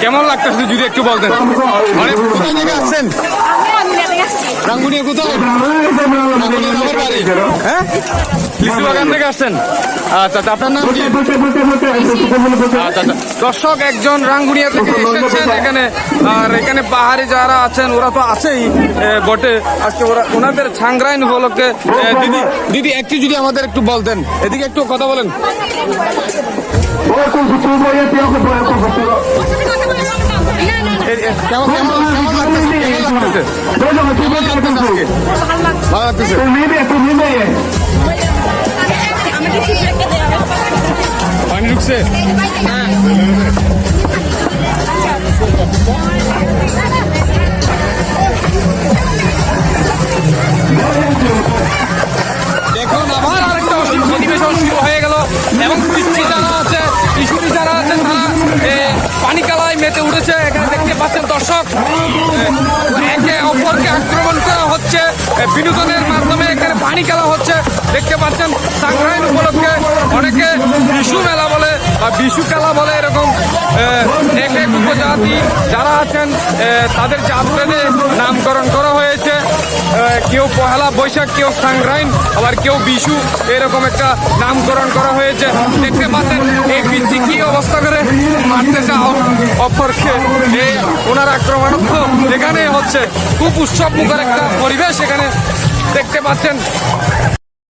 কেমন লাগতেছে যদি একটু বলতেন? অনেক কোথায় থেকে আসছেন রাঙ্গুনিয়া কোথায়? রাঙ্গুনিয়া আমার বাড়ি হ্যাঁ? লিচু বাগান থেকে আসছেন। আচ্ছা আচ্ছা, আপনার নাম কি? আচ্ছা আচ্ছা। দর্শক একজন রাঙ্গুনিয়া থেকে এসেছেন এখানে। আর এখানে পাহাড়ি যারা আছেন ওরা তো আছেই বটে। আজকে ওরা ওনাদের ছাংরাইন উপলক্ষে দিদি দিদি একটু যদি আমাদের একটু বলতেন। এদিকে একটু কথা বলেন। কেমন কেমন ভালো লাগতেছে। ঢুকছে দেখুন, আবার আরেকটা অধিবেশন শুরু হয়ে গেল। এবং পিচ্ছি যারা আছে কিশোরী যারা আছে, তারা পানি মেতে উঠেছে। এখানে দেখতে পাচ্ছেন দর্শক একে অপরকে আক্রমণ করা হচ্ছে। বিনোদনের মাধ্যমে এখানে পানি খেলা হচ্ছে। দেখতে পাচ্ছেন সংগ্রাম উপলক্ষে বলে বিশু খেলা বলে এরকম এক এক উপজাতি যারা আছেন তাদের ভেদে নামকরণ করা হয়েছে। কেউ পহেলা বৈশাখ, কেউ সংগ্রাম আবার কেউ বিশু, এরকম একটা নামকরণ করা হয়েছে। দেখতে পাচ্ছেন, এই বৃদ্ধি কি অবস্থা করে মারতেছে অপরকে। এই ওনার আক্রমণ এখানে হচ্ছে। খুব উৎসব মুখের একটা পরিবেশ এখানে দেখতে পাচ্ছেন।